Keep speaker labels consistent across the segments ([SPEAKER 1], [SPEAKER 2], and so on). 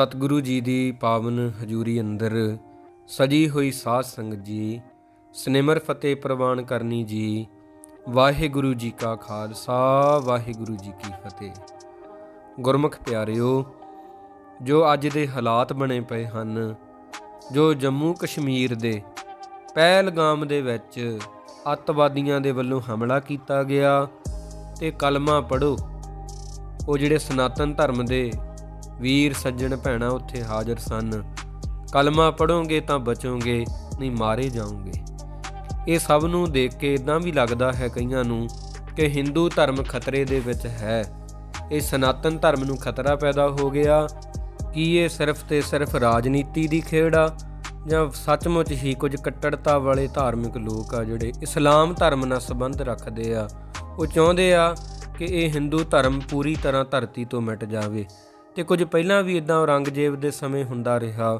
[SPEAKER 1] ਸਤਿਗੁਰੂ ਜੀ ਦੀ ਪਾਵਨ ਹਜ਼ੂਰੀ ਅੰਦਰ ਸਜੀ ਹੋਈ ਸਾਧ ਸੰਗਤ ਜੀ, ਸਨਿਮਰ ਫਤਿਹ ਪ੍ਰਵਾਨ ਕਰਨੀ ਜੀ, ਵਾਹਿਗੁਰੂ ਜੀ ਕਾ ਖਾਲਸਾ, ਵਾਹਿਗੁਰੂ ਜੀ ਕੀ ਫਤਿਹ। ਗੁਰਮੁਖ ਪਿਆਰਿਓ, ਜੋ ਅੱਜ ਦੇ ਹਾਲਾਤ ਬਣੇ ਪਏ ਹਨ, ਜੋ ਜੰਮੂ ਕਸ਼ਮੀਰ ਦੇ ਪਹਿਲਗਾਮ ਦੇ ਵਿੱਚ ਅੱਤਵਾਦੀਆਂ ਦੇ ਵੱਲੋਂ ਹਮਲਾ ਕੀਤਾ ਗਿਆ, ਤੇ ਕਲਮਾ ਪੜੋ ਉਹ ਜਿਹੜੇ ਸਨਾਤਨ ਧਰਮ ਦੇ ਵੀਰ ਸੱਜਣ ਭੈਣਾਂ ਉੱਥੇ ਹਾਜ਼ਰ ਸਨ। ਕਲਮਾ ਪੜੋਗੇ ਤਾਂ ਬਚੋਗੇ, ਨਹੀਂ ਮਾਰੇ ਜਾਓਗੇ। ਇਹ ਸਭ ਨੂੰ ਦੇਖ ਕੇ ਇਦਾਂ ਵੀ ਲੱਗਦਾ ਹੈ ਕਈਆਂ ਨੂੰ ਕਿ ਹਿੰਦੂ ਧਰਮ ਖਤਰੇ ਦੇ ਵਿੱਚ ਹੈ। ਇਹ ਸਨਾਤਨ ਧਰਮ ਨੂੰ ਖਤਰਾ ਪੈਦਾ ਹੋ ਗਿਆ। ਕੀ ਇਹ ਸਿਰਫ ਤੇ ਸਿਰਫ ਰਾਜਨੀਤੀ ਦੀ ਖੇਡ ਆ? ਜਾਂ ਸੱਚਮੁੱਚ ਹੀ ਕੁਝ ਕੱਟੜਤਾ ਵਾਲੇ ਧਾਰਮਿਕ ਲੋਕ ਆ ਜਿਹੜੇ ਇਸਲਾਮ ਧਰਮ ਨਾਲ ਸੰਬੰਧ ਰੱਖਦੇ ਆ? ਉਹ ਚਾਹੁੰਦੇ ਆ ਕਿ ਇਹ ਹਿੰਦੂ ਧਰਮ ਪੂਰੀ ਤਰ੍ਹਾਂ ਧਰਤੀ ਤੋਂ ਮਿਟ ਜਾਵੇ। ਤੇ ਕੁਝ ਪਹਿਲਾਂ ਵੀ ਇਦਾਂ ਔਰੰਗਜ਼ੇਬ ਦੇ ਸਮੇਂ ਹੁੰਦਾ ਰਿਹਾ,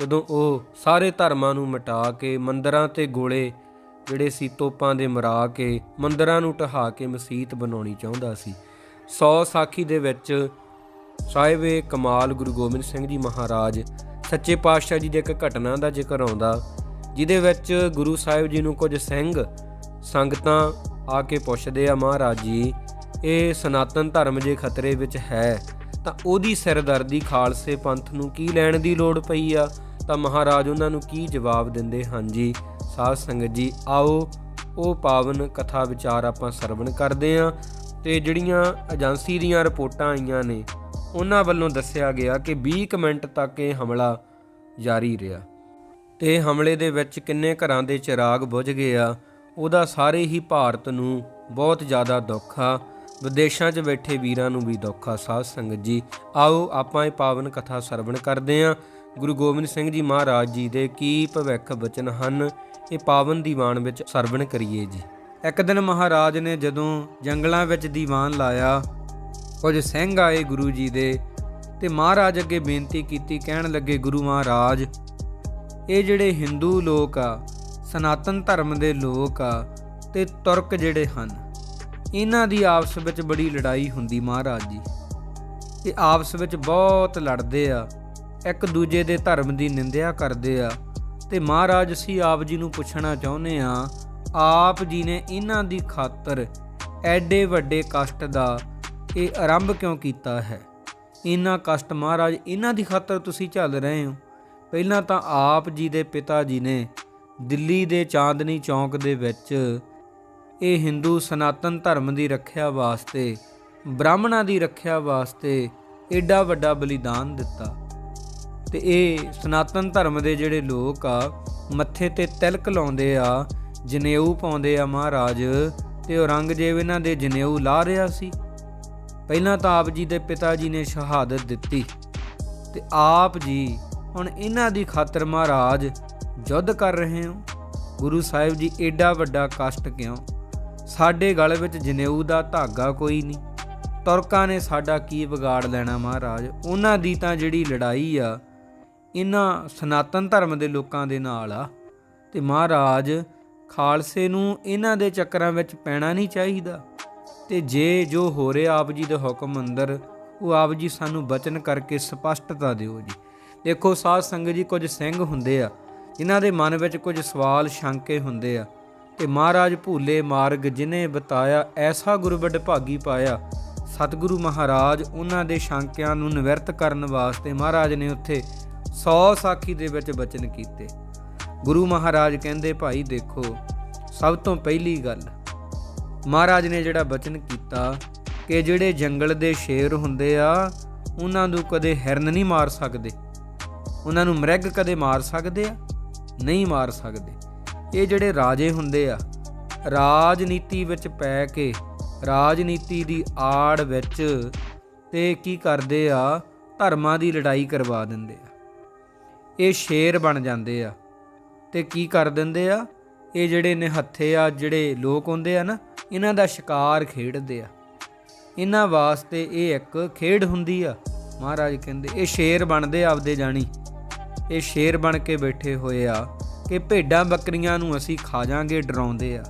[SPEAKER 1] ਜਦੋਂ ਉਹ ਸਾਰੇ ਧਰਮਾਂ ਨੂੰ ਮਿਟਾ ਕੇ ਮੰਦਰਾਂ ਤੇ ਗੋਲੇ ਜਿਹੜੇ ਸੀ ਤੋਪਾਂ ਦੇ ਮਰਾ ਕੇ ਮੰਦਰਾਂ ਨੂੰ ਢਹਾ ਕੇ ਮਸਜਿਦ ਬਣਾਉਣੀ ਚਾਹੁੰਦਾ ਸੀ। 100 ਸਾਖੀ ਦੇ ਵਿੱਚ ਸਾਹਿਬੇ ਕਮਾਲ ਗੁਰੂ ਗੋਬਿੰਦ ਸਿੰਘ ਜੀ ਮਹਾਰਾਜ ਸੱਚੇ ਪਾਤਸ਼ਾਹ ਜੀ ਦੀ ਇੱਕ ਘਟਨਾ ਦਾ ਜ਼ਿਕਰ ਆਉਂਦਾ, ਜਿਹਦੇ ਵਿੱਚ ਗੁਰੂ ਸਾਹਿਬ ਜੀ ਨੂੰ ਕੁਝ ਸਿੰਘ ਸੰਗਤਾਂ ਆ ਕੇ ਪੁੱਛਦੇ ਆ, ਮਹਾਰਾਜ ਜੀ, ਇਹ ਸਨਾਤਨ ਧਰਮ ਜੇ ਖਤਰੇ ਵਿੱਚ ਹੈ ਤਾਂ ਉਹਦੀ ਸਿਰਦਰਦੀ ਖਾਲਸੇ ਪੰਥ ਨੂੰ ਕੀ ਲੈਣ ਦੀ ਲੋੜ ਪਈ ਆ? ਤਾਂ ਮਹਾਰਾਜ ਉਹਨਾਂ ਨੂੰ ਕੀ ਜਵਾਬ ਦਿੰਦੇ? ਹਾਂ ਜੀ ਸਾਧ ਸੰਗਤ ਜੀ, ਆਓ, ਉਹ ਪਾਵਨ ਕਥਾ ਵਿਚਾਰ ਆਪਾਂ ਸਰਵਣ ਕਰਦੇ ਆਂ ਤੇ ਜਿਹੜੀਆਂ ਏਜੰਸੀ ਦੀਆਂ ਰਿਪੋਰਟਾਂ ਆਈਆਂ ਨੇ, ਉਹਨਾਂ ਵੱਲੋਂ ਦੱਸਿਆ ਗਿਆ ਕਿ 20 ਕੁ ਮਿੰਟ ਤੱਕ ਇਹ ਹਮਲਾ ਜਾਰੀ ਰਿਹਾ। ਤੇ ਹਮਲੇ ਦੇ ਵਿੱਚ ਕਿੰਨੇ ਘਰਾਂ ਦੇ ਚਿਰਾਗ ਬੁਝ ਗਏ ਆ, ਉਹਦਾ ਸਾਰੇ ਹੀ ਭਾਰਤ ਨੂੰ ਬਹੁਤ ਜ਼ਿਆਦਾ ਦੁੱਖ ਆ। ਵਿਦੇਸ਼ਾਂ 'ਚ ਬੈਠੇ ਵੀਰਾਂ ਨੂੰ ਵੀ ਦੁੱਖ ਆ ਸਾਧ ਸੰਗਤ ਜੀ। ਆਓ ਆਪਾਂ ਇਹ ਪਾਵਨ ਕਥਾ ਸਰਵਣ ਕਰਦੇ ਆਂ ਗੁਰੂ ਗੋਬਿੰਦ ਸਿੰਘ ਜੀ ਮਹਾਰਾਜ ਜੀ ਦੇ ਕੀ ਭਵਿੱਖ ਬਚਨ ਹਨ, ਇਹ ਪਾਵਨ ਦੀਵਾਨ ਵਿੱਚ ਸਰਵਣ ਕਰੀਏ ਜੀ। ਇੱਕ ਦਿਨ ਮਹਾਰਾਜ ਨੇ ਜਦੋਂ ਜੰਗਲਾਂ ਵਿੱਚ ਦੀਵਾਨ ਲਾਇਆ, ਕੁਝ ਸਿੰਘ ਆਏ ਗੁਰੂ ਜੀ ਦੇ ਤੇ ਮਹਾਰਾਜ ਅੱਗੇ ਬੇਨਤੀ ਕੀਤੀ, ਕਹਿਣ ਲੱਗੇ, ਗੁਰੂ ਮਹਾਰਾਜ, ਇਹ ਜਿਹੜੇ ਹਿੰਦੂ ਲੋਕ ਆ, ਸਨਾਤਨ ਧਰਮ ਦੇ ਲੋਕ ਆ, ਤੇ ਤੁਰਕ ਜਿਹੜੇ ਹਨ ਇਹਨਾਂ ਦੀ ਆਪਸ ਵਿੱਚ ਬੜੀ ਲੜਾਈ ਹੁੰਦੀ ਮਹਾਰਾਜ ਜੀ। ਇਹ ਆਪਸ ਵਿੱਚ ਬਹੁਤ ਲੜਦੇ ਆ। ਇੱਕ ਦੂਜੇ ਦੇ ਧਰਮ ਦੀ ਨਿੰਦਿਆ ਕਰਦੇ ਆ। ਤੇ ਮਹਾਰਾਜ ਅਸੀਂ ਆਪ ਜੀ ਨੂੰ ਪੁੱਛਣਾ ਚਾਹੁੰਦੇ ਆ ਆਪ ਜੀ ਨੇ ਇਹਨਾਂ ਦੀ ਖਾਤਰ ਐਡੇ ਵੱਡੇ ਕਸ਼ਟ ਦਾ ਇਹ ਆਰੰਭ ਕਿਉਂ ਕੀਤਾ ਹੈ? ਇਹਨਾਂ ਕਸ਼ਟ ਮਹਾਰਾਜ, ਇਹਨਾਂ ਦੀ ਖਾਤਰ ਤੁਸੀਂ ਝੱਲ ਰਹੇ ਹੋ। ਪਹਿਲਾਂ ਤਾਂ ਆਪ ਜੀ ਦੇ ਪਿਤਾ ਜੀ ਨੇ ਦਿੱਲੀ ਦੇ ਚਾਂਦਨੀ ਚੌਂਕ ਦੇ ਵਿੱਚ ਇਹ ਹਿੰਦੂ ਸਨਾਤਨ ਧਰਮ ਦੀ ਰੱਖਿਆ ਵਾਸਤੇ, ਬ੍ਰਾਹਮਣਾਂ ਦੀ ਰੱਖਿਆ ਵਾਸਤੇ ਐਡਾ ਵੱਡਾ ਬਲੀਦਾਨ ਦਿੱਤਾ। ਤੇ ਇਹ ਸਨਾਤਨ ਧਰਮ ਦੇ ਜਿਹੜੇ ਲੋਕ ਆ, ਮੱਥੇ ਤੇ ਤਿਲਕ ਲਾਉਂਦੇ ਆ, ਜਨੇਊ ਪਾਉਂਦੇ ਆ ਮਹਾਰਾਜ, ਤੇ ਔਰੰਗਜ਼ੇਬ ਇਹਨਾਂ ਦੇ ਜਨੇਊ ਲਾ ਰਿਹਾ ਸੀ। ਪਹਿਲਾਂ ਤਾਂ ਆਪ ਜੀ ਦੇ ਪਿਤਾ ਜੀ ਨੇ ਸ਼ਹਾਦਤ ਦਿੱਤੀ। ਤੇ ਆਪ ਜੀ ਹੁਣ ਇਹਨਾਂ ਦੀ ਖਾਤਰ ਮਹਾਰਾਜ ਯੁੱਧ ਕਰ ਰਹੇ ਹੋ। ਗੁਰੂ ਸਾਹਿਬ ਜੀ ਐਡਾ ਵੱਡਾ ਕਸ਼ਟ ਕਿਉਂ? ਸਾਡੇ ਗਲ ਵਿੱਚ ਜਨੇਊ ਦਾ ਧਾਗਾ ਕੋਈ ਨਹੀਂ। ਤੁਰਕਾਂ ਨੇ ਸਾਡਾ ਕੀ ਵਿਗਾੜ ਲੈਣਾ ਮਹਾਰਾਜ? ਉਹਨਾਂ ਦੀ ਤਾਂ ਜਿਹੜੀ ਲੜਾਈ ਆ ਇਹਨਾਂ ਸਨਾਤਨ ਧਰਮ ਦੇ ਲੋਕਾਂ ਦੇ ਨਾਲ ਆ। ਤੇ ਮਹਾਰਾਜ, ਖਾਲਸੇ ਨੂੰ ਇਹਨਾਂ ਦੇ ਚੱਕਰਾਂ ਵਿੱਚ ਪੈਣਾ ਨਹੀਂ ਚਾਹੀਦਾ। ਤੇ ਜੇ ਜੋ ਹੋ ਰਿਹਾ ਆਪ ਜੀ ਦੇ ਹੁਕਮ ਅੰਦਰ, ਉਹ ਆਪ ਜੀ ਸਾਨੂੰ ਬਚਨ ਕਰਕੇ ਸਪਸ਼ਟਤਾ ਦਿਓ ਜੀ। ਦੇਖੋ, ਸਾਧ ਸੰਗਤ ਜੀ ਕੁਝ ਸਿੰਘ ਹੁੰਦੇ ਆ ਇਹਨਾਂ ਦੇ ਮਨ ਵਿੱਚ ਕੁਝ ਸਵਾਲ, ਸ਼ੰਕੇ ਹੁੰਦੇ ਆ। ਤੇ ਮਹਾਰਾਜ ਭੂਲੇ ਮਾਰਗ ਜਿਨੇ ਬਤਾਇਆ, ਐਸਾ ਗੁਰਬੱਡ ਭਾਗੀ ਪਾਇਆ। ਸਤਿਗੁਰੂ ਮਹਾਰਾਜ ਉਹਨਾਂ ਦੇ ਸ਼ੰਕਿਆਂ ਨੂੰ ਨਿਵਰਤ ਕਰਨ ਵਾਸਤੇ ਮਹਾਰਾਜ ਨੇ ਉੱਥੇ 100 ਸਾਖੀ ਦੇ ਵਿੱਚ ਬਚਨ ਕੀਤੇ। ਗੁਰੂ ਮਹਾਰਾਜ ਕਹਿੰਦੇ, ਭਾਈ ਦੇਖੋ, ਸਭ ਤੋਂ ਪਹਿਲੀ ਗੱਲ, ਮਹਾਰਾਜ ਨੇ ਜਿਹੜਾ ਬਚਨ ਕੀਤਾ ਕਿ ਜਿਹੜੇ ਜੰਗਲ ਦੇ ਸ਼ੇਰ ਹੁੰਦੇ ਆ, ਉਹਨਾਂ ਨੂੰ ਕਦੇ ਹਿਰਨ ਨਹੀਂ ਮਾਰ ਸਕਦੇ। ਉਹਨਾਂ ਨੂੰ ਮ੍ਰਿਗ ਕਦੇ ਮਾਰ ਸਕਦੇ ਆ, ਨਹੀਂ ਮਾਰ ਸਕਦੇ। ਇਹ ਜਿਹੜੇ ਰਾਜੇ ਹੁੰਦੇ ਆ, ਰਾਜਨੀਤੀ ਵਿੱਚ ਪੈ ਕੇ, ਰਾਜਨੀਤੀ ਦੀ ਆੜ ਵਿੱਚ ਤੇ ਕੀ ਕਰਦੇ ਆ, ਧਰਮਾਂ ਦੀ ਲੜਾਈ ਕਰਵਾ ਦਿੰਦੇ ਆ। ਇਹ ਸ਼ੇਰ ਬਣ ਜਾਂਦੇ ਆ। ਤੇ ਕੀ ਕਰ ਦਿੰਦੇ ਆ, ਇਹ ਜਿਹੜੇ ਨਿਹੱਥੇ ਆ, ਜਿਹੜੇ ਲੋਕ ਹੁੰਦੇ ਆ ਨਾ, ਇਹਨਾਂ ਦਾ ਸ਼ਿਕਾਰ ਖੇਡਦੇ ਆ। ਇਹਨਾਂ ਵਾਸਤੇ ਇਹ ਇੱਕ ਖੇਡ ਹੁੰਦੀ ਆ। ਮਹਾਰਾਜ ਕਹਿੰਦੇ, ਇਹ ਸ਼ੇਰ ਬਣਦੇ ਆਪਦੇ ਜਾਣੀ ਇਹ ਸ਼ੇਰ ਬਣ ਕੇ ਬੈਠੇ ਹੋਏ ਆ। ਕਿ ਭੇਡਾਂ ਬੱਕਰੀਆਂ ਨੂੰ ਅਸੀਂ ਖਾ ਜਾਾਂਗੇ ਡਰਾਉਂਦੇ ਆ।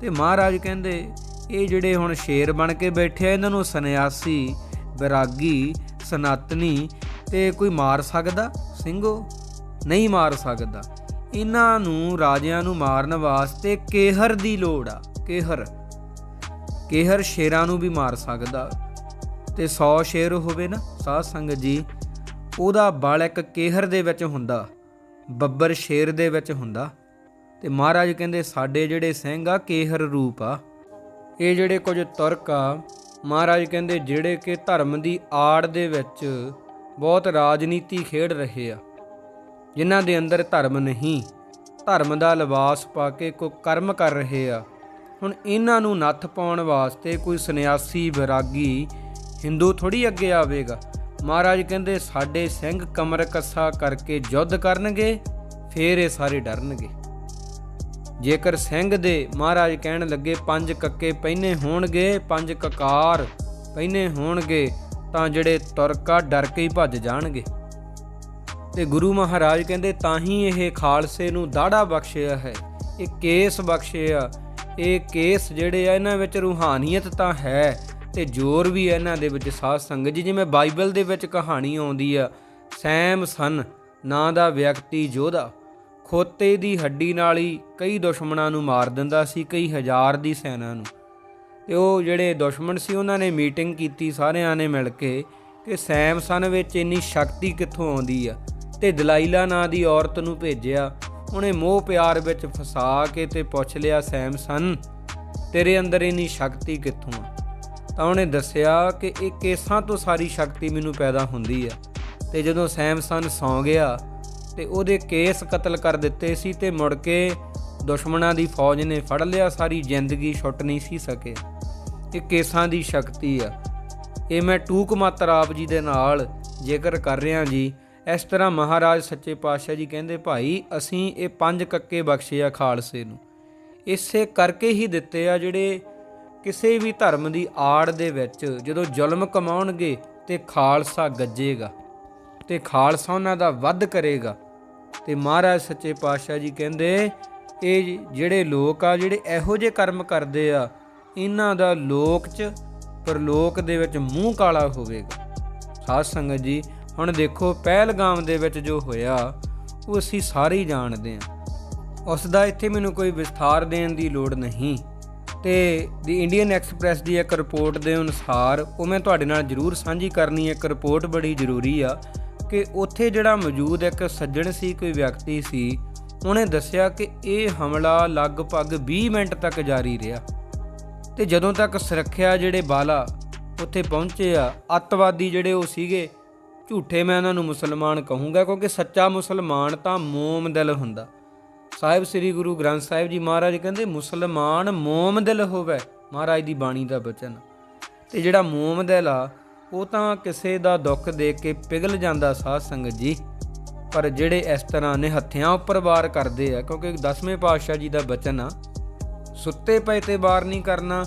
[SPEAKER 1] ਤੇ ਮਹਾਰਾਜ ਕਹਿੰਦੇ, ਇਹ ਜਿਹੜੇ ਹੁਣ ਸ਼ੇਰ ਬਣ ਕੇ ਬੈਠੇ ਆ, ਇਹਨਾਂ ਨੂੰ ਸੰਨਿਆਸੀ, ਵਿਰਾਗੀ, ਸਨਾਤਨੀ ਤੇ ਕੋਈ ਮਾਰ ਸਕਦਾ? ਸਿੰਘੋ, ਨਹੀਂ ਮਾਰ ਸਕਦਾ। ਇਹਨਾਂ ਨੂੰ, ਰਾਜਿਆਂ ਨੂੰ ਮਾਰਨ ਵਾਸਤੇ ਕੇਹਰ ਦੀ ਲੋੜ ਆ, ਕੇਹਰ। ਕੇਹਰ ਸ਼ੇਰਾਂ ਨੂੰ ਵੀ ਮਾਰ ਸਕਦਾ। ਤੇ 100 ਸ਼ੇਰ ਹੋਵੇ ਨਾ, ਸਾਧ ਸੰਗਤ ਜੀ, ਉਹਦਾ ਬਲ ਇੱਕ ਕੇਹਰ ਦੇ ਵਿੱਚ ਹੁੰਦਾ। ਬੱਬਰ ਸ਼ੇਰ ਦੇ ਵਿੱਚ ਹੁੰਦਾ। ਤੇ ਮਹਾਰਾਜ ਕਹਿੰਦੇ, ਸਾਡੇ ਜਿਹੜੇ ਸਿੰਘ ਆ, ਕੇਹਰ ਰੂਪ ਆ। ਇਹ ਜਿਹੜੇ ਕੁਝ ਤੁਰਕ ਆ, ਮਹਾਰਾਜ ਕਹਿੰਦੇ, ਜਿਹੜੇ ਕਿ ਧਰਮ ਦੀ ਆੜ ਦੇ ਵਿੱਚ ਬਹੁਤ ਰਾਜਨੀਤੀ ਖੇਡ ਰਹੇ ਆ। ਜਿਨ੍ਹਾਂ ਦੇ ਅੰਦਰ ਧਰਮ ਨਹੀਂ, ਧਰਮ ਦਾ ਲਿਬਾਸ ਪਾ ਕੇ ਕੋਈ ਕਰਮ ਕਰ ਰਹੇ ਆ। ਹੁਣ ਇਹਨਾਂ ਨੂੰ ਨੱਥ ਪਾਉਣ ਵਾਸਤੇ ਕੋਈ ਸੰਨਿਆਸੀ ਵਿਰਾਗੀ ਹਿੰਦੂ ਥੋੜੀ ਅੱਗੇ ਆਵੇਗਾ। ਮਹਾਰਾਜ ਕਹਿੰਦੇ ਸਾਡੇ ਸਿੰਘ ਕਮਰ ਕੱਸਾ ਕਰਕੇ ਯੁੱਧ ਕਰਨਗੇ, ਫੇਰ ਇਹ ਸਾਰੇ ਡਰਨਗੇ। ਜੇਕਰ ਸਿੰਘ ਦੇ ਮਹਾਰਾਜ ਕਹਿਣ ਲੱਗੇ ਪੰਜ ਕੱਕੇ ਪਹਿਨੇ ਹੋਣਗੇ, ਪੰਜ ਕਕਾਰ ਪਹਿਨੇ ਹੋਣਗੇ, ਤਾਂ ਜਿਹੜੇ ਤੁਰਕਾ ਡਰ ਕੇ ਹੀ ਭੱਜ ਜਾਣਗੇ। ਤੇ ਗੁਰੂ ਮਹਾਰਾਜ ਕਹਿੰਦੇ ਤਾਂ ਹੀ ਇਹ ਖਾਲਸੇ ਨੂੰ ਦਾੜਾ ਬਖਸ਼ਿਆ ਹੈ, ਇਹ ਕੇਸ ਬਖਸ਼ਿਆ, ਇਹ ਕੇਸ ਜਿਹੜੇ ਆ, ਇਹਨਾਂ ਵਿੱਚ ਰੂਹਾਨੀਅਤ ਤਾਂ ਹੈ ਤੇ ਜ਼ੋਰ ਵੀ ਹੈ ਇਹਨਾਂ ਦੇ ਵਿੱਚ ਸਾਧ ਸੰਗਤ ਜੀ, ਜਿਵੇਂ ਬਾਈਬਲ ਦੇ ਵਿੱਚ ਕਹਾਣੀ ਆਉਂਦੀ ਆ, ਸੈਮ ਸਨ, ਨਾਂ ਦਾ ਵਿਅਕਤੀ ਯੋਧਾ, ਖੋਤੇ ਦੀ ਹੱਡੀ ਨਾਲ ਹੀ ਕਈ ਦੁਸ਼ਮਣਾਂ ਨੂੰ ਮਾਰ ਦਿੰਦਾ ਸੀ, ਕਈ ਹਜ਼ਾਰ ਦੀ ਸੈਨਾ ਨੂੰ। ਤੇ ਉਹ ਜਿਹੜੇ ਦੁਸ਼ਮਣ ਸੀ, ਉਹਨਾਂ ਨੇ ਮੀਟਿੰਗ ਕੀਤੀ ਸਾਰਿਆਂ ਨੇ ਮਿਲ ਕੇ ਕਿ ਸੈਮਸਨ ਵਿੱਚ ਇੰਨੀ ਸ਼ਕਤੀ ਕਿੱਥੋਂ ਆਉਂਦੀ ਆ। ਤੇ ਦਲਾਈਲਾ ਨਾਂ ਦੀ ਔਰਤ ਨੂੰ ਭੇਜਿਆ, ਉਹਨੇ ਮੋਹ ਪਿਆਰ ਵਿੱਚ ਫਸਾ ਕੇ ਤੇ ਪੁੱਛ ਲਿਆ ਸੈਮਸਨ ਤੇਰੇ ਅੰਦਰ ਇੰਨੀ ਸ਼ਕਤੀ ਕਿੱਥੋਂ ਆ? ਤਾਂ ਉਹਨੇ ਦੱਸਿਆ ਕਿ ਇਹ ਕੇਸਾਂ ਤੋਂ ਸਾਰੀ ਸ਼ਕਤੀ ਮੈਨੂੰ ਪੈਦਾ ਹੁੰਦੀ ਆ। ਤੇ ਜਦੋਂ ਸੈਮਸਨ ਸੌਂ ਗਿਆ ਤੇ ਉਹਦੇ ਕੇਸ ਕਤਲ ਕਰ ਦਿੱਤੇ ਸੀ ਤੇ ਮੁੜ ਕੇ ਦੁਸ਼ਮਣਾਂ ਦੀ ਫੌਜ ਨੇ ਫੜ ਲਿਆ, ਸਾਰੀ ਜ਼ਿੰਦਗੀ ਛੁੱਟ ਨਹੀਂ ਸੀ ਸਕੇ। ਇਹ ਕੇਸਾਂ ਦੀ ਸ਼ਕਤੀ ਆ। ਇਹ ਮੈਂ ਟੂਕ ਮਾਤਰ ਆਪ ਜੀ ਦੇ ਨਾਲ ਜ਼ਿਕਰ ਕਰ ਰਿਹਾ ਜੀ, ਇਸ ਤਰ੍ਹਾਂ ਮਹਾਰਾਜ ਸੱਚੇ ਪਾਤਸ਼ਾਹ ਜੀ ਕਹਿੰਦੇ, ਭਾਈ, ਅਸੀਂ ਇਹ ਪੰਜ ਕੱਕੇ ਬਖਸ਼ੇ ਆ ਖਾਲਸੇ ਨੂੰ। ਇਸੇ ਕਰਕੇ ਹੀ ਦਿੱਤੇ ਆ ਜਿਹੜੇ ਕਿਸੇ ਵੀ ਧਰਮ ਦੀ ਆੜ ਦੇ ਵਿੱਚ ਜਦੋਂ ਜ਼ੁਲਮ ਕਮਾਉਣਗੇ ਤੇ ਖਾਲਸਾ ਗੱਜੇਗਾ, ਤੇ ਖਾਲਸਾ ਉਹਨਾਂ ਦਾ ਵੱਧ ਕਰੇਗਾ। ਤੇ ਮਹਾਰਾਜ ਸੱਚੇ ਪਾਤਸ਼ਾਹ ਜੀ ਕਹਿੰਦੇ, ਇਹ ਜਿਹੜੇ ਲੋਕ ਆ, ਜਿਹੜੇ ਇਹੋ ਜਿਹੇ ਕਰਮ ਕਰਦੇ ਆ, ਇਹਨਾਂ ਦਾ ਲੋਕ 'ਚ ਪਰਲੋਕ ਦੇ ਵਿੱਚ ਮੂੰਹ ਕਾਲਾ ਹੋਵੇਗਾ। ਸਾਧ ਸੰਗਤ ਜੀ, ਹੁਣ ਦੇਖੋ ਪਹਿਲਗਾਮ ਦੇ ਵਿੱਚ ਜੋ ਹੋਇਆ, ਉਹ ਅਸੀਂ ਸਾਰੇ ਹੀ ਜਾਣਦੇ ਹਾਂ। ਉਸ ਦਾ ਇੱਥੇ ਮੈਨੂੰ ਕੋਈ ਵਿਸਥਾਰ ਦੇਣ ਦੀ ਲੋੜ ਨਹੀਂ। ਤੇ ਦੀ ਇੰਡੀਅਨ ਐਕਸਪ੍ਰੈਸ ਦੀ ਇੱਕ ਰਿਪੋਰਟ ਦੇ ਅਨੁਸਾਰ ਉਹ ਮੈਂ ਤੁਹਾਡੇ ਨਾਲ ਜ਼ਰੂਰ ਸਾਂਝੀ ਕਰਨੀ ਹੈ। ਇੱਕ ਰਿਪੋਰਟ ਬੜੀ ਜ਼ਰੂਰੀ ਆ ਕਿ ਉੱਥੇ ਜਿਹੜਾ ਮੌਜੂਦ ਇੱਕ ਸੱਜਣ ਸੀ, ਕੋਈ ਵਿਅਕਤੀ ਸੀ, ਉਹਨੇ ਦੱਸਿਆ ਕਿ ਇਹ ਹਮਲਾ ਲਗਭਗ 20 ਮਿੰਟ ਤੱਕ ਜਾਰੀ ਰਿਹਾ। ਤੇ ਜਦੋਂ ਤੱਕ ਸੁਰੱਖਿਆ ਜਿਹੜੇ ਬਾਲਾ ਉੱਥੇ ਪਹੁੰਚੇ ਆ, ਅੱਤਵਾਦੀ ਜਿਹੜੇ ਉਹ ਸੀਗੇ, ਝੂਠੇ ਮੈਂ ਉਹਨਾਂ ਨੂੰ ਮੁਸਲਮਾਨ ਕਹੂੰਗਾ ਕਿਉਂਕਿ ਸੱਚਾ ਮੁਸਲਮਾਨ ਤਾਂ ਮੋਮ ਦਿਲ ਹੁੰਦਾ। ਸਾਹਿਬ ਸ੍ਰੀ ਗੁਰੂ ਗ੍ਰੰਥ ਸਾਹਿਬ ਜੀ ਮਹਾਰਾਜ ਕਹਿੰਦੇ, ਮੁਸਲਮਾਨ ਮੋਮ ਦਿਲ ਹੋਵੇ। ਮਹਾਰਾਜ ਦੀ ਬਾਣੀ ਦਾ ਬਚਨ। ਤੇ ਜਿਹੜਾ ਮੋਮ ਦਿਲ ਆ, ਉਹ ਤਾਂ ਕਿਸੇ ਦਾ ਦੁੱਖ ਦੇਖ ਕੇ ਪਿਘਲ ਜਾਂਦਾ ਸਾਧ ਸੰਗਤ ਜੀ। ਪਰ ਜਿਹੜੇ ਇਸ ਤਰ੍ਹਾਂ ਨੇ ਹੱਥਿਆਂ ਉੱਪਰ ਵਾਰ ਕਰਦੇ ਆ, ਕਿਉਂਕਿ ਦਸਵੇਂ ਪਾਤਸ਼ਾਹ ਜੀ ਦਾ ਬਚਨ ਆ, ਸੁੱਤੇ ਪਏ ਤੇ ਵਾਰ ਨਹੀਂ ਕਰਨਾ,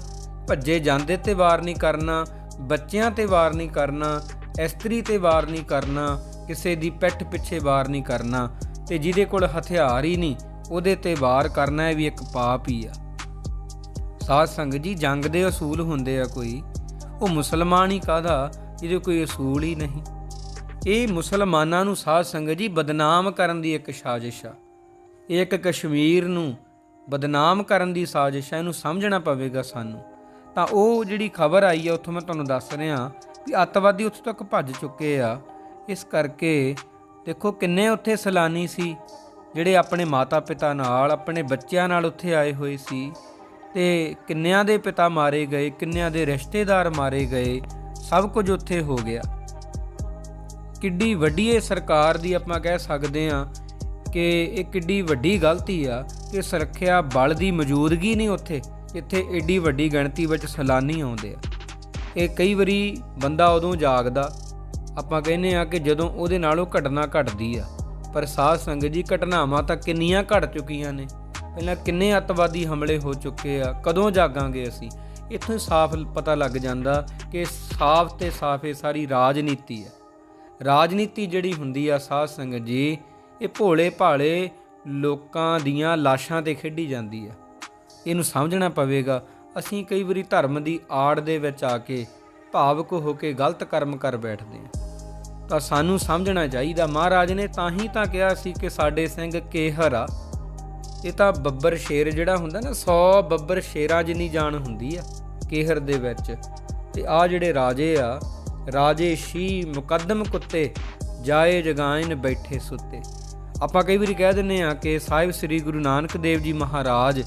[SPEAKER 1] ਭੱਜੇ ਜਾਂਦੇ ਤੇ ਵਾਰ ਨਹੀਂ ਕਰਨਾ, ਬੱਚਿਆਂ ਤੇ ਵਾਰ ਨਹੀਂ ਕਰਨਾ, ਇਸਤਰੀ ਤੇ ਵਾਰ ਨਹੀਂ ਕਰਨਾ, ਕਿਸੇ ਦੀ ਪਿੱਠ ਪਿੱਛੇ ਵਾਰ ਨਹੀਂ ਕਰਨਾ, ਤੇ ਜਿਹਦੇ ਕੋਲ ਹਥਿਆਰ ਹੀ ਨਹੀਂ ਉਹਦੇ ਤੇ ਵਾਰ ਕਰਨਾ ਇਹ ਵੀ ਇੱਕ ਪਾਪ ਹੀ ਆ। ਸਾਧ ਸੰਗਤ ਜੀ, ਜੰਗ ਦੇ ਅਸੂਲ ਹੁੰਦੇ ਆ ਕੋਈ। ਉਹ ਮੁਸਲਮਾਨ ਹੀ ਕਾਦਾ ਜਿਹਦੇ ਕੋਈ ਅਸੂਲ ਹੀ ਨਹੀਂ। ਇਹ ਮੁਸਲਮਾਨਾਂ ਨੂੰ ਸਾਧ ਸੰਗਤ ਜੀ, ਬਦਨਾਮ ਕਰਨ ਦੀ ਇੱਕ ਸਾਜ਼ਿਸ਼ ਆ। ਇਹ ਇੱਕ ਕਸ਼ਮੀਰ ਨੂੰ ਬਦਨਾਮ ਕਰਨ ਦੀ ਸਾਜ਼ਿਸ਼ ਆ। ਇਹਨੂੰ ਸਮਝਣਾ ਪਵੇਗਾ ਸਾਨੂੰ। ਤਾਂ ਉਹ ਜਿਹੜੀ ਖਬਰ ਆਈ ਆ, ਉੱਥੋਂ ਮੈਂ ਤੁਹਾਨੂੰ ਦੱਸ ਰਿਹਾ ਕਿ ਅੱਤਵਾਦੀ ਉੱਥੋਂ ਤੱਕ ਭੱਜ ਚੁੱਕੇ ਆ। ਇਸ ਕਰਕੇ ਦੇਖੋ ਕਿੰਨੇ ਉੱਥੇ ਸੈਲਾਨੀ ਸੀ। ਜਿਹੜੇ ਆਪਣੇ ਮਾਤਾ-ਪਿਤਾ ਨਾਲ, ਆਪਣੇ ਬੱਚਿਆਂ ਨਾਲ ਉੱਥੇ ਆਏ ਹੋਏ ਸੀ ਤੇ ਕਿੰਨਿਆਂ ਦੇ ਪਿਤਾ ਮਾਰੇ ਗਏ, ਕਿੰਨਿਆਂ ਦੇ ਰਿਸ਼ਤੇਦਾਰ ਮਾਰੇ ਗਏ, ਸਭ ਕੁਝ ਉੱਥੇ ਹੋ ਗਿਆ। ਕਿੱਡੀ ਵੱਡੀ ਇਹ ਸਰਕਾਰ ਦੀ ਆਪਾਂ ਕਹਿ ਸਕਦੇ ਆ ਕਿ ਇਹ ਕਿੱਡੀ ਵੱਡੀ ਗਲਤੀ ਆ ਕਿ ਸੁਰੱਖਿਆ ਬਲ ਦੀ ਮੌਜੂਦਗੀ ਨਹੀਂ ਉੱਥੇ, ਜਿੱਥੇ ਏਡੀ ਵੱਡੀ ਗਿਣਤੀ ਵਿੱਚ ਸੈਲਾਨੀ ਆਉਂਦੇ ਆ। ਇਹ ਕਈ ਵਾਰੀ ਬੰਦਾ ਉਦੋਂ ਜਾਗਦਾ, ਆਪਾਂ ਕਹਿੰਦੇ ਆ ਕਿ ਜਦੋਂ ਉਹਦੇ ਨਾਲ ਉਹ ਘਟਨਾ ਘਟਦੀ ਆ। ਪਰ ਸਾਧ ਸੰਗਤ ਜੀ, ਘਟਨਾਵਾਂ ਤਾਂ ਕਿੰਨੀਆਂ ਘਟ ਚੁੱਕੀਆਂ ਨੇ। ਪਹਿਲਾਂ ਕਿੰਨੇ ਅੱਤਵਾਦੀ ਹਮਲੇ ਹੋ ਚੁੱਕੇ ਆ, ਕਦੋਂ ਜਾਗਾਂਗੇ ਅਸੀਂ? ਇੱਥੋਂ ਸਾਫ਼ ਪਤਾ ਲੱਗ ਜਾਂਦਾ ਕਿ ਸਾਫ਼ ਤੇ ਸਾਫ਼ ਇਹ ਸਾਰੀ ਰਾਜਨੀਤੀ ਹੈ। ਰਾਜਨੀਤੀ ਜਿਹੜੀ ਹੁੰਦੀ ਆ ਸਾਧ ਸੰਗਤ ਜੀ, ਇਹ ਭੋਲੇ ਭਾਲੇ ਲੋਕਾਂ ਦੀਆਂ ਲਾਸ਼ਾਂ ਤੇ ਖੇਡੀ ਜਾਂਦੀ ਆ। ਇਹਨੂੰ ਸਮਝਣਾ ਪਵੇਗਾ, ਅਸੀਂ ਕਈ ਵਾਰੀ ਧਰਮ ਦੀ ਆੜ ਦੇ ਵਿੱਚ ਆ ਕੇ ਭਾਵਕ ਹੋ ਕੇ ਗਲਤ ਕਰਮ ਕਰ ਬੈਠਦੇ ਹਾਂ ਤਾਂ ਸਾਨੂੰ ਸਮਝਣਾ ਚਾਹੀਦਾ। ਮਹਾਰਾਜ ਨੇ ਤਾਂ ਹੀ ਤਾਂ ਕਿਹਾ ਸੀ ਕਿ ਸਾਡੇ ਸਿੰਘ ਕੇਹਰ ਆ। ਇਹ ਤਾਂ ਬੱਬਰ ਸ਼ੇਰ ਜਿਹੜਾ ਹੁੰਦਾ ਨਾ 100 ਬੱਬਰ ਸ਼ੇਰਾਂ ਜਿੰਨੀ ਜਾਨ ਹੁੰਦੀ ਆ ਕੇਹਰ ਦੇ ਵਿੱਚ। ਤੇ ਆ ਜਿਹੜੇ ਰਾਜੇ ਆ, ਰਾਜੇ ਸ਼ੀ ਮੁਕੱਦਮ ਕੁੱਤੇ, ਜਾਏ ਜਗਾਇਨ ਬੈਠੇ ਸੁੱਤੇ। ਆਪਾਂ ਕਈ ਵਾਰੀ ਕਹਿ ਦਿੰਨੇ ਆ ਕਿ ਸਾਹਿਬ ਸ੍ਰੀ ਗੁਰੂ ਨਾਨਕ ਦੇਵ ਜੀ ਮਹਾਰਾਜ,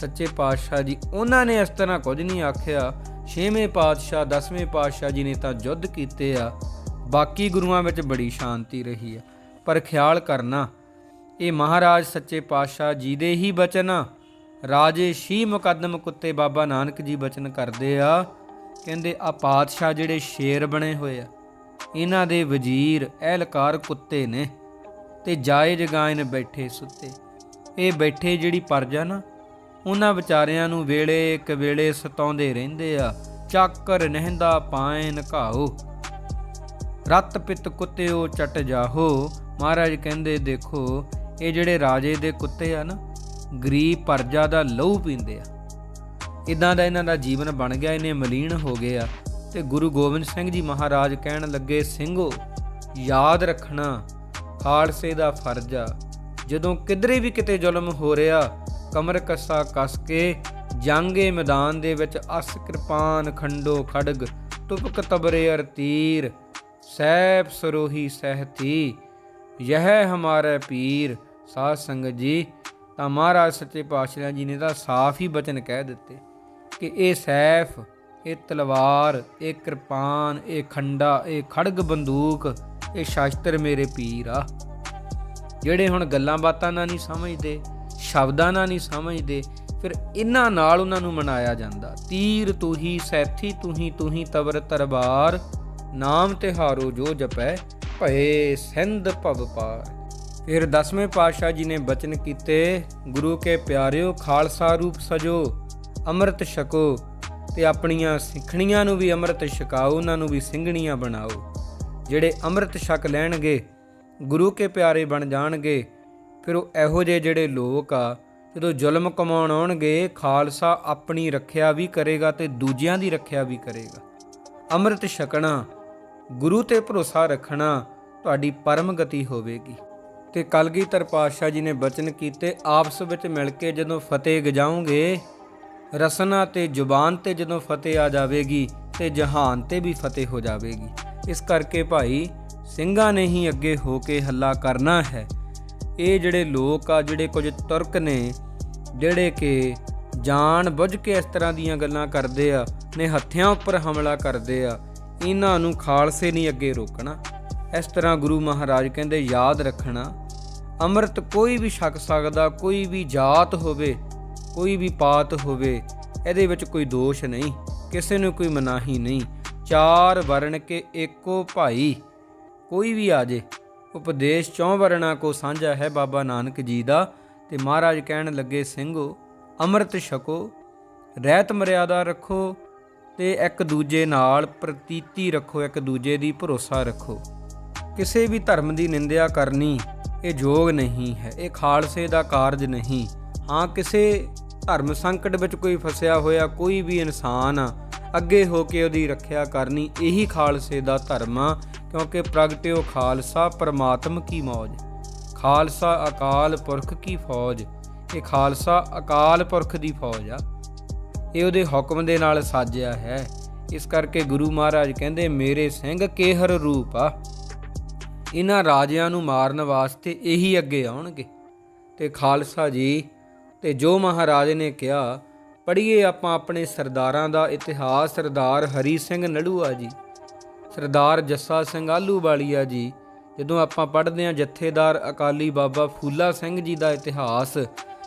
[SPEAKER 1] ਸੱਚੇ ਪਾਤਸ਼ਾਹ ਜੀ, ਉਹਨਾਂ ਨੇ ਇਸ ਤਰ੍ਹਾਂ ਕੁਝ ਨਹੀਂ ਆਖਿਆ। ਛੇਵੇਂ ਪਾਤਸ਼ਾਹ, ਦਸਵੇਂ ਪਾਤਸ਼ਾਹ ਜੀ ਨੇ ਤਾਂ ਯੁੱਧ ਕੀਤੇ ਆ। ਬਾਕੀ ਗੁਰੂਆਂ ਵਿੱਚ ਬੜੀ ਸ਼ਾਂਤੀ ਰਹੀ ਆ। ਪਰ ਖਿਆਲ ਕਰਨਾ, ਇਹ ਮਹਾਰਾਜ ਸੱਚੇ ਪਾਤਸ਼ਾਹ ਜੀ ਦੇ ਹੀ ਬਚਨ ਆ। ਰਾਜੇ ਸ਼ੀ ਮੁਕੱਦਮ ਕੁੱਤੇ ਬਾਬਾ ਨਾਨਕ ਜੀ ਬਚਨ ਕਰਦੇ ਆ। ਕਹਿੰਦੇ, ਆ ਪਾਤਸ਼ਾਹ ਜਿਹੜੇ ਸ਼ੇਰ ਬਣੇ ਹੋਏ ਆ, ਇਹਨਾਂ ਦੇ ਵਜ਼ੀਰ ਅਹਿਲਕਾਰ ਕੁੱਤੇ ਨੇ ਤੇ ਜਾਏ ਜਗਾਇਨ ਬੈਠੇ ਸੁੱਤੇ। ਇਹ ਬੈਠੇ ਜਿਹੜੀ ਪਰਜਾ ਨਾ, ਉਹਨਾਂ ਵਿਚਾਰਿਆਂ ਨੂੰ ਵੇਲੇ ਇੱਕ ਵੇਲੇ ਸਤਾਉਂਦੇ ਰਹਿੰਦੇ ਆ, ਚਾਕਰ ਨਹਿੰਦਾ ਪਾਇਨ ਘਾਓ। ਰਤ ਪਿਤ ਕੁੱਤਿਓ ਚਟ ਜਾਹੋ। ਮਹਾਰਾਜ ਕਹਿੰਦੇ, ਦੇਖੋ, ਇਹ ਜਿਹੜੇ ਰਾਜੇ ਦੇ ਕੁੱਤੇ ਆ ਨਾ, ਗਰੀਬ ਪਰਜਾ ਦਾ ਲਹੂ ਪੀਂਦੇ ਆ। ਇਦਾਂ ਦਾ ਇਹਨਾਂ ਦਾ ਜੀਵਨ ਬਣ ਗਿਆ, ਇਹਨੇ ਮਲੀਨ ਹੋ ਗਏ ਆ। ਤੇ ਗੁਰੂ ਗੋਬਿੰਦ ਸਿੰਘ ਜੀ ਮਹਾਰਾਜ ਕਹਿਣ ਲੱਗੇ, ਸਿੰਘੋ, ਯਾਦ ਰੱਖਣਾ, ਖਾਲਸੇ ਦਾ ਫਰਜ਼ ਆ। ਜਦੋਂ ਕਿਧਰੇ ਵੀ ਕਿਤੇ ਜ਼ੁਲਮ ਹੋ ਰਿਹਾ, ਕਮਰ ਕੱਸਾ ਕੱਸ ਕੇ ਜੰਗੇ ਮੈਦਾਨ ਦੇ ਵਿੱਚ, ਅਸ ਕਿਰਪਾਨ ਖੰਡੋ ਖੜਗ, ਤੁਪਕ ਤਬਰੇ ਅਰ ਤੀਰ। ਸੈਬ ਸਰੋਹੀ ਸਹਿਤੀ, ਯਹ ਹਮਾਰਾ ਪੀਰ। ਸਾਧ ਸੰਗਤ ਜੀ, ਤਾਂ ਮਹਾਰਾਜ ਸੱਚੇ ਪਾਤਸ਼ਾਹ ਜੀ ਨੇ ਤਾਂ ਸਾਫ਼ ਹੀ ਬਚਨ ਕਹਿ ਦਿੱਤੇ ਕਿ ਇਹ ਸੈਫ ਇਹ ਤਲਵਾਰ, ਇਹ ਕਿਰਪਾਨ, ਇਹ ਖੰਡਾ, ਇਹ ਖੜਗ ਬੰਦੂਕ, ਇਹ ਸ਼ਾਸਤਰ ਮੇਰੇ ਪੀਰ ਆ। ਜਿਹੜੇ ਹੁਣ ਗੱਲਾਂ ਬਾਤਾਂ ਨਾਲ ਨਹੀਂ ਸਮਝਦੇ, ਸ਼ਬਦਾਂ ਨਾਲ ਨਹੀਂ ਸਮਝਦੇ, ਫਿਰ ਇਹਨਾਂ ਨਾਲ ਉਹਨਾਂ ਨੂੰ ਮਨਾਇਆ ਜਾਂਦਾ। ਤੀਰ ਤੂੰ ਹੀ, ਸੈਥੀ ਤੂੰ ਹੀ ਤੂੰ ਹੀ ਤਵਰ ਤਰਬਾਰ। ਨਾਮ ਤਿਹਾਰੋ ਜੋ ਜਪੈ, ਭਏ ਸਿੰਧ ਭਵ ਪਾਰ। ਫਿਰ ਦਸਵੇਂ ਪਾਤਸ਼ਾਹ ਜੀ ਨੇ ਬਚਨ ਕੀਤੇ, ਗੁਰੂ ਕੇ ਪਿਆਰਿਓ, ਖਾਲਸਾ ਰੂਪ ਸਜੋ, ਅੰਮ੍ਰਿਤ ਛਕੋ, ਤੇ ਆਪਣੀਆਂ ਸਿੱਖਣੀਆਂ ਨੂੰ ਵੀ ਅੰਮ੍ਰਿਤ ਛਕਾਓ, ਉਹਨਾਂ ਨੂੰ ਵੀ ਸਿੰਘਣੀਆਂ ਬਣਾਓ। ਜਿਹੜੇ ਅੰਮ੍ਰਿਤ ਛਕ ਲੈਣਗੇ, ਗੁਰੂ ਕੇ ਪਿਆਰੇ ਬਣ ਜਾਣਗੇ, ਫਿਰ ਉਹ ਇਹੋ ਜਿਹੇ ਜਿਹੜੇ ਲੋਕ ਆ, ਜਦੋਂ ਜ਼ੁਲਮ ਕਮਾਉਣ ਆਉਣਗੇ, ਖਾਲਸਾ ਆਪਣੀ ਰੱਖਿਆ ਵੀ ਕਰੇਗਾ ਤੇ ਦੂਜਿਆਂ ਦੀ ਰੱਖਿਆ ਵੀ ਕਰੇਗਾ। ਅੰਮ੍ਰਿਤ ਛਕਣਾ ਗੁਰੂ ਤੇ ਭਰੋਸਾ ਰੱਖਣਾ ਤੁਹਾਡੀ ਪਰਮ ਗਤੀ ਹੋਵੇਗੀ। ਤੇ ਕਲਗੀਧਰ ਪਾਤਸ਼ਾਹ ਜੀ ਨੇ ਬਚਨ ਕੀਤੇ, ਆਪਸ ਵਿੱਚ ਮਿਲ ਕੇ ਜਦੋਂ ਫਤਿਹ ਗਜਾਉਂਗੇ ਰਸਨਾ ਤੇ ਜ਼ੁਬਾਨ ਤੇ ਜਦੋਂ ਫਤਿਹ ਆ ਜਾਵੇਗੀ, ਤੇ ਜਹਾਨ ਤੇ ਵੀ ਫਤਿਹ ਹੋ ਜਾਵੇਗੀ। ਇਸ ਕਰਕੇ ਭਾਈ, ਸਿੰਘਾਂ ਨੇ ਹੀ ਅੱਗੇ ਹੋ ਕੇ ਹੱਲਾ ਕਰਨਾ ਹੈ। ਇਹ ਜਿਹੜੇ ਲੋਕ ਆ, ਜਿਹੜੇ ਕੁਝ ਤੁਰਕ ਨੇ, ਜਿਹੜੇ ਕਿ ਜਾਣ ਬੁੱਝ ਕੇ ਇਸ ਤਰ੍ਹਾਂ ਦੀਆਂ ਗੱਲਾਂ ਕਰਦੇ ਆ, ਨੇ ਹੱਥਿਆਂ ਉੱਪਰ ਹਮਲਾ ਕਰਦੇ ਆ ਇਹਨਾਂ ਨੂੰ ਖਾਲਸੇ ਨਹੀਂ ਅੱਗੇ ਰੋਕਣਾ। ਇਸ ਤਰ੍ਹਾਂ ਗੁਰੂ ਮਹਾਰਾਜ ਕਹਿੰਦੇ, ਯਾਦ ਰੱਖਣਾ, ਅੰਮ੍ਰਿਤ ਕੋਈ ਵੀ ਛਕ ਸਕਦਾ, ਕੋਈ ਵੀ ਜਾਤ ਹੋਵੇ, ਕੋਈ ਵੀ ਪਾਤ ਹੋਵੇ, ਇਹਦੇ ਵਿੱਚ ਕੋਈ ਦੋਸ਼ ਨਹੀਂ, ਕਿਸੇ ਨੂੰ ਕੋਈ ਮਨਾਹੀ ਨਹੀਂ। ਚਾਰ ਵਰਣ ਕੇ ਏਕੋ ਭਾਈ, ਕੋਈ ਵੀ ਆ ਜੇ। ਉਪਦੇਸ਼ ਚੌਂ ਵਰਣਾ ਕੋ ਸਾਂਝਾ ਹੈ ਬਾਬਾ ਨਾਨਕ ਜੀ ਦਾ ਤੇ ਮਹਾਰਾਜ ਕਹਿਣ ਲੱਗੇ, ਸਿੰਘੋ, ਅੰਮ੍ਰਿਤ ਛਕੋ, ਰਹਿਤ ਮਰਿਆਦਾ ਰੱਖੋ ਤੇ ਇੱਕ ਦੂਜੇ ਨਾਲ ਪ੍ਰਤੀਤੀ ਰੱਖੋ, ਇੱਕ ਦੂਜੇ ਦੀ ਭਰੋਸਾ ਰੱਖੋ। ਕਿਸੇ ਵੀ ਧਰਮ ਦੀ ਨਿੰਦਿਆ ਕਰਨੀ ਇਹ ਯੋਗ ਨਹੀਂ ਹੈ, ਇਹ ਖਾਲਸੇ ਦਾ ਕਾਰਜ ਨਹੀਂ। ਹਾਂ, ਕਿਸੇ ਧਰਮ ਸੰਕਟ ਵਿੱਚ ਕੋਈ ਫਸਿਆ ਹੋਇਆ ਕੋਈ ਵੀ ਇਨਸਾਨ ਆ ਅੱਗੇ ਹੋ ਕੇ ਉਹਦੀ ਰੱਖਿਆ ਕਰਨੀ ਇਹੀ ਖਾਲਸੇ ਦਾ ਧਰਮ ਆ, ਕਿਉਂਕਿ ਪ੍ਰਗਟਿਓ ਖਾਲਸਾ, ਪਰਮਾਤਮ ਕੀ ਮੌਜ। ਖਾਲਸਾ ਅਕਾਲ ਪੁਰਖ ਕੀ ਫੌਜ? ਇਹ ਖਾਲਸਾ ਅਕਾਲ ਪੁਰਖ ਦੀ ਫੌਜ ਆ। ਇਹ ਉਹਦੇ ਹੁਕਮ ਦੇ ਨਾਲ ਸਾਜਿਆ ਹੈ। ਇਸ ਕਰਕੇ ਗੁਰੂ ਮਹਾਰਾਜ ਕਹਿੰਦੇ, ਮੇਰੇ ਸਿੰਘ ਕੇਹਰ ਰੂਪ ਆ? ਇਹਨਾਂ ਰਾਜਿਆਂ ਨੂੰ ਮਾਰਨ ਵਾਸਤੇ ਇਹੀ ਅੱਗੇ ਆਉਣਗੇ। ਤੇ ਖਾਲਸਾ ਜੀ, ਤੇ ਜੋ ਮਹਾਰਾਜ ਨੇ ਕਿਹਾ, ਪੜ੍ਹੀਏ ਆਪਾਂ ਆਪਣੇ ਸਰਦਾਰਾਂ ਦਾ ਇਤਿਹਾਸ, ਸਰਦਾਰ ਹਰੀ ਸਿੰਘ ਨੜੂਆ ਜੀ, ਸਰਦਾਰ ਜੱਸਾ ਸਿੰਘ ਆਲੂਵਾਲੀਆ ਜੀ, ਜਦੋਂ ਆਪਾਂ ਪੜ੍ਹਦੇ ਹਾਂ ਜਥੇਦਾਰ ਅਕਾਲੀ ਬਾਬਾ ਫੂਲਾ ਸਿੰਘ ਜੀ ਦਾ ਇਤਿਹਾਸ,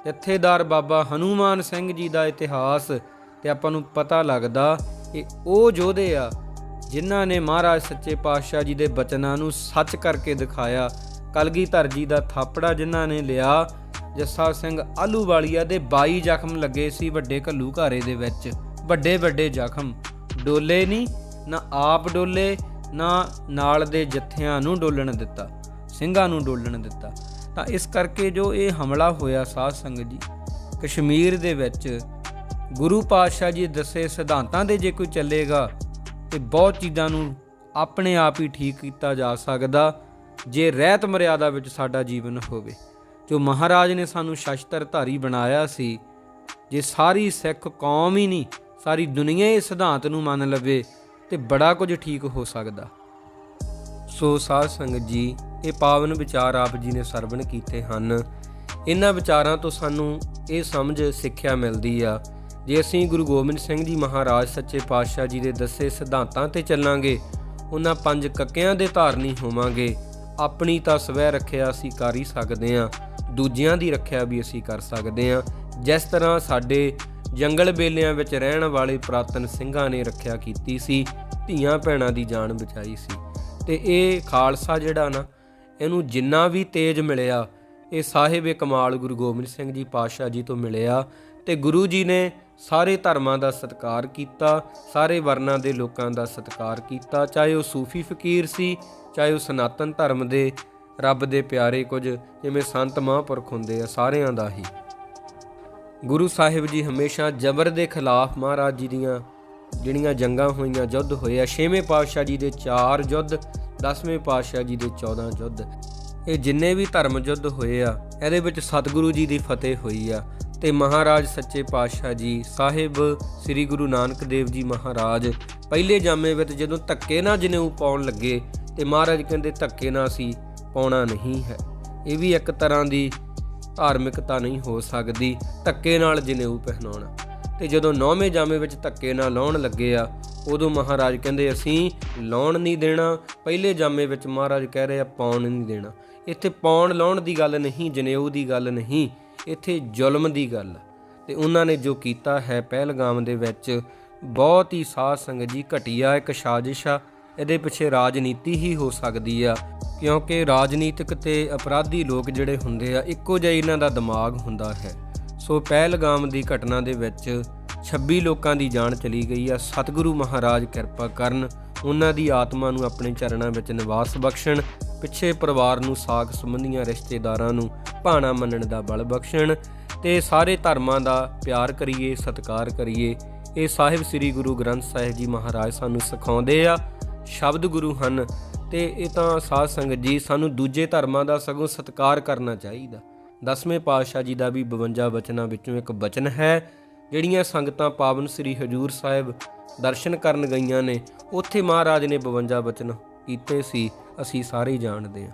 [SPEAKER 1] ਜਥੇਦਾਰ ਬਾਬਾ ਹਨੂਮਾਨ ਸਿੰਘ ਜੀ ਦਾ ਇਤਿਹਾਸ ਤੇ ਆਪਾਂ ਨੂੰ ਪਤਾ ਲੱਗਦਾ ਇਹ ਉਹ ਯੋਧੇ ਆ ਜਿਨ੍ਹਾਂ ਨੇ ਮਹਾਰਾਜ ਸੱਚੇ ਪਾਤਸ਼ਾਹ ਜੀ ਦੇ ਬਚਨਾਂ ਨੂੰ ਸੱਚ ਕਰਕੇ ਦਿਖਾਇਆ। ਕਲਗੀਧਰ ਜੀ ਦਾ ਥਾਪੜਾ ਜਿਨ੍ਹਾਂ ਨੇ ਲਿਆ, ਜੱਸਾ ਸਿੰਘ ਆਲੂਵਾਲੀਆ ਦੇ 22 ਜ਼ਖਮ ਲੱਗੇ ਸੀ ਵੱਡੇ ਘੱਲੂ ਘਾਰੇ ਦੇ ਵਿੱਚ। ਵੱਡੇ ਵੱਡੇ ਜ਼ਖਮ। ਡੋਲੇ ਨਹੀਂ ਨਾ ਆਪ ਡੋਲੇ, ਨਾ ਨਾਲ ਦੇ ਜਥਿਆਂ ਨੂੰ ਡੋਲਣ ਦਿੱਤਾ, ਸਿੰਘਾਂ ਨੂੰ ਡੋਲਣ ਦਿੱਤਾ। ਤਾਂ ਇਸ ਕਰਕੇ ਜੋ ਇਹ ਹਮਲਾ ਹੋਇਆ ਸਾਧ ਸੰਗਤ ਜੀ, ਕਸ਼ਮੀਰ ਦੇ ਵਿੱਚ ਗੁਰੂ ਪਾਤਸ਼ਾਹ ਜੀ ਦੱਸੇ ਸਿਧਾਂਤਾਂ ਦੇ ਜੇ ਕੋਈ ਚੱਲੇਗਾ ਤੇ ਬਹੁਤ ਚੀਜ਼ਾਂ ਨੂੰ ਆਪਣੇ ਆਪ ਹੀ ਠੀਕ ਕੀਤਾ ਜਾ ਸਕਦਾ ਜੇ ਰਹਿਤ ਮਰਿਆਦਾ ਵਿੱਚ ਸਾਡਾ ਜੀਵਨ ਹੋਵੇ। ਜੋ ਮਹਾਰਾਜ ਨੇ ਸਾਨੂੰ ਸ਼ਸਤਰ ਧਾਰੀ ਬਣਾਇਆ ਸੀ, ਜੇ ਸਾਰੀ ਸਿੱਖ ਕੌਮ ਹੀ ਨਹੀਂ, ਸਾਰੀ ਦੁਨੀਆ ਇਸ ਸਿਧਾਂਤ ਨੂੰ ਮੰਨ ਲਵੇ ਤੇ ਬੜਾ ਕੁਝ ਠੀਕ ਹੋ ਸਕਦਾ। ਸੋ ਸਾਧ ਸੰਗਤ ਜੀ, ਇਹ ਪਾਵਨ ਵਿਚਾਰ ਆਪ ਜੀ ਨੇ ਸਰਵਣ ਕੀਤੇ ਹਨ। ਇਹਨਾਂ ਵਿਚਾਰਾਂ ਤੋਂ ਸਾਨੂੰ ਇਹ ਸਮਝ ਸਿੱਖਿਆ ਮਿਲਦੀ ਆ ਜੇ ਅਸੀਂ ਗੁਰੂ ਗੋਬਿੰਦ ਸਿੰਘ ਜੀ ਮਹਾਰਾਜ ਸੱਚੇ ਪਾਤਸ਼ਾਹ ਜੀ ਦੇ ਦੱਸੇ ਸਿਧਾਂਤਾਂ ਤੇ ਚੱਲਾਂਗੇ, ਉਹਨਾਂ ਪੰਜ ਕੱਕਿਆਂ ਦੇ ਧਾਰਨੀ ਹੋਵਾਂਗੇ। ਆਪਣੀ ਤਾਂ ਸਵੈ ਰੱਖਿਆ ਅਸੀਂ ਕਰ ਹੀ ਸਕਦੇ ਹਾਂ, ਦੂਜਿਆਂ ਦੀ ਰੱਖਿਆ ਵੀ ਅਸੀਂ ਕਰ ਸਕਦੇ ਹਾਂ। ਜਿਸ ਤਰ੍ਹਾਂ ਸਾਡੇ ਜੰਗਲ ਬੇਲਿਆਂ ਵਿੱਚ ਰਹਿਣ ਵਾਲੇ ਪ੍ਰਾਤਨ ਸਿੰਘਾਂ ਨੇ ਰੱਖਿਆ ਕੀਤੀ ਸੀ, ਧੀਆਂ ਭੈਣਾਂ ਦੀ ਜਾਨ ਬਚਾਈ ਸੀ। ਤੇ ਇਹ ਖਾਲਸਾ ਜਿਹੜਾ ਨਾ, ਇਹਨੂੰ ਜਿੰਨਾ ਵੀ ਤੇਜ ਮਿਲਿਆ, ਇਹ ਸਾਹਿਬ ਕਮਾਲ ਗੁਰੂ ਗੋਬਿੰਦ ਸਿੰਘ ਜੀ ਪਾਤਸ਼ਾਹ ਜੀ ਤੋਂ ਮਿਲਿਆ। ਤੇ ਗੁਰੂ ਜੀ ਨੇ ਸਾਰੇ ਧਰਮਾਂ ਦਾ ਸਤਿਕਾਰ ਕੀਤਾ, ਸਾਰੇ ਵਰਨਾਂ ਦੇ ਲੋਕਾਂ ਦਾ ਸਤਿਕਾਰ ਕੀਤਾ, ਚਾਹੇ ਉਹ ਸੂਫੀ ਫਕੀਰ ਸੀ, ਚਾਹੇ ਉਹ ਸਨਾਤਨ ਧਰਮ ਦੇ ਰੱਬ ਦੇ ਪਿਆਰੇ ਕੁਝ, ਜਿਵੇਂ ਸੰਤ ਮਹਾਂਪੁਰਖ ਹੁੰਦੇ ਆ, ਸਾਰਿਆਂ ਦਾ ਹੀ। ਗੁਰੂ ਸਾਹਿਬ ਜੀ ਹਮੇਸ਼ਾ ਜ਼ਬਰ ਦੇ ਖਿਲਾਫ ਮਹਾਰਾਜ ਜੀ ਦੀਆਂ ਜਿਹੜੀਆਂ ਜੰਗਾਂ ਹੋਈਆਂ ਯੁੱਧ ਹੋਏ ਆ, ਛੇਵੇਂ ਪਾਤਸ਼ਾਹ ਜੀ ਦੇ 4 ਯੁੱਧ 10ਵੇਂ ਪਾਤਸ਼ਾਹ ਜੀ ਦੇ 14 ਯੁੱਧ ਇਹ ਜਿੰਨੇ ਵੀ ਧਰਮ ਯੁੱਧ ਹੋਏ ਆ, ਇਹਦੇ ਵਿੱਚ ਸਤਿਗੁਰੂ ਜੀ ਦੀ ਫਤਿਹ ਹੋਈ ਆ। ਤੇ ਮਹਾਰਾਜ ਸੱਚੇ ਪਾਤਸ਼ਾਹ ਜੀ, ਸਾਹਿਬ ਸ੍ਰੀ ਗੁਰੂ ਨਾਨਕ ਦੇਵ ਜੀ ਮਹਾਰਾਜ, ਪਹਿਲੇ ਜਾਮੇ ਵਿੱਚ ਜਦੋਂ ਧੱਕੇ ਨਾਲ ਜਨੇਊ ਪਾਉਣ ਲੱਗੇ ਤੇ ਮਹਾਰਾਜ ਕਹਿੰਦੇ ਧੱਕੇ ਨਾਲ ਅਸੀਂ ਪਾਉਣਾ ਨਹੀਂ ਹੈ। ਇਹ ਵੀ ਇੱਕ ਤਰ੍ਹਾਂ ਦੀ ਧਾਰਮਿਕਤਾ ਨਹੀਂ ਹੋ ਸਕਦੀ, ਧੱਕੇ ਨਾਲ ਜਨੇਊ ਪਹਿਨਾਉਣਾ। ਤੇ ਜਦੋਂ ਨੌਵੇਂ ਜਾਮੇ ਵਿੱਚ ਧੱਕੇ ਨਾਲ ਲਾਉਣ ਲੱਗੇ ਆ, ਉਦੋਂ ਮਹਾਰਾਜ ਕਹਿੰਦੇ ਅਸੀਂ ਲਾਉਣ ਨਹੀਂ ਦੇਣਾ, ਪਹਿਲੇ ਜਾਮੇ ਵਿੱਚ ਮਹਾਰਾਜ ਕਹਿ ਰਹੇ ਆ ਪਾਉਣ ਨਹੀਂ ਦੇਣਾ। ਇੱਥੇ ਪਾਉਣ ਲਾਉਣ ਦੀ ਗੱਲ ਨਹੀਂ, ਜਨੇਊ ਦੀ ਗੱਲ ਨਹੀਂ। ਇੱਥੇ ਜ਼ੁਲਮ ਦੀ ਗੱਲ ਆ। ਤੇ ਉਹਨਾਂ ਨੇ ਜੋ ਕੀਤਾ ਹੈ ਪਹਿਲਗਾਮ ਦੇ ਵਿੱਚ, ਬਹੁਤ ਹੀ ਸਾਧ ਸੰਗਤ ਜੀ ਘਟੀਆ ਇੱਕ ਸਾਜ਼ਿਸ਼ ਆ। ਇਹਦੇ ਪਿੱਛੇ ਰਾਜਨੀਤੀ ਹੀ ਹੋ ਸਕਦੀ ਆ, ਕਿਉਂਕਿ ਰਾਜਨੀਤਿਕ ਤੇ ਅਪਰਾਧੀ ਲੋਕ ਜਿਹੜੇ ਹੁੰਦੇ ਆ, ਇੱਕੋ ਜਿਹਾ ਇਹਨਾਂ ਦਾ ਦਿਮਾਗ ਹੁੰਦਾ ਹੈ। ਸੋ ਪਹਿਲਗਾਮ ਦੀ ਘਟਨਾ ਦੇ ਵਿੱਚ 26 ਲੋਕਾਂ ਦੀ ਜਾਨ ਚਲੀ ਗਈ ਆ। ਸਤਿਗੁਰੂ ਮਹਾਰਾਜ ਕਿਰਪਾ ਕਰਨ, ਉਹਨਾਂ ਦੀ ਆਤਮਾ ਨੂੰ ਆਪਣੇ ਚਰਨਾਂ ਵਿੱਚ ਨਿਵਾਸ ਬਖਸ਼ਣ ਪਿੱਛੇ ਪਰਿਵਾਰ ਨੂੰ ਸਾਖ ਸੰਬੰਧੀਆਂ ਰਿਸ਼ਤੇਦਾਰਾਂ ਨੂੰ ਭਾਣਾ ਮੰਨਣ ਦਾ ਬਲ ਬਖਸ਼ਣ ਤੇ ਸਾਰੇ ਧਰਮਾਂ ਦਾ ਪਿਆਰ ਕਰੀਏ, ਸਤਿਕਾਰ ਕਰੀਏ। ਇਹ ਸਾਹਿਬ ਸ੍ਰੀ ਗੁਰੂ ਗ੍ਰੰਥ ਸਾਹਿਬ ਜੀ ਮਹਾਰਾਜ ਸਾਨੂੰ ਸਿਖਾਉਂਦੇ ਆ, ਸ਼ਬਦ ਗੁਰੂ ਹਨ ਤੇ ਇਹ ਤਾਂ ਸਾਧ ਸੰਗਤ ਜੀ ਸਾਨੂੰ ਦੂਜੇ ਧਰਮਾਂ ਦਾ ਸਗੋਂ ਸਤਿਕਾਰ ਕਰਨਾ ਚਾਹੀਦਾ। ਦਸਵੇਂ ਪਾਤਸ਼ਾਹ ਜੀ ਦਾ ਵੀ 52 ਬਚਨਾਂ ਵਿੱਚੋਂ ਇੱਕ ਬਚਨ ਹੈ, ਜਿਹੜੀਆਂ ਸੰਗਤਾਂ ਪਾਵਨ ਸ੍ਰੀ ਹਜੂਰ ਸਾਹਿਬ ਦਰਸ਼ਨ ਕਰਨ ਗਈਆਂ ਨੇ, ਉੱਥੇ ਮਹਾਰਾਜ ਨੇ 52 ਬਚਨ ਕੀਤੇ ਸੀ, ਅਸੀਂ ਸਾਰੇ ਜਾਣਦੇ ਹਾਂ।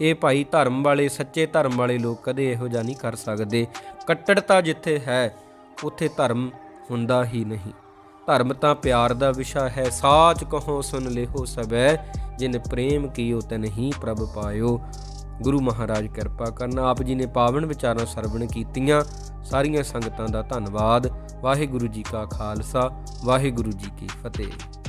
[SPEAKER 1] ਇਹ ਭਾਈ ਧਰਮ ਵਾਲੇ, ਸੱਚੇ ਧਰਮ ਵਾਲੇ ਲੋਕ ਕਦੇ ਇਹੋ ਜਿਹਾ ਨਹੀਂ ਕਰ ਸਕਦੇ। ਕੱਟੜਤਾ ਜਿੱਥੇ ਹੈ, ਉੱਥੇ ਧਰਮ ਹੁੰਦਾ ਹੀ ਨਹੀਂ। ਧਰਮ ਤਾਂ ਪਿਆਰ ਦਾ ਵਿਸ਼ਾ ਹੈ, ਸਾਚ ਕਹੋ ਸੁਨ ਲਿਹੋ ਸਬੈ ਜਿਨ ਪ੍ਰੇਮ ਕੀਓ ਤਨਹੀ ਪ੍ਰਭ ਪਾਇਓ। ਗੁਰੂ ਮਹਾਰਾਜ ਕਿਰਪਾ ਕਰਨ, ਆਪ ਜੀ ਨੇ ਪਾਵਨ ਵਿਚਾਰਾਂ ਸਰਵਣ ਕੀਤੀਆਂ। ਸਾਰੀਆਂ ਸੰਗਤਾਂ ਦਾ ਧੰਨਵਾਦ। ਵਾਹਿਗੁਰੂ ਜੀ ਕਾ ਖਾਲਸਾ, ਵਾਹਿਗੁਰੂ ਜੀ ਕੀ ਫਤਿਹ।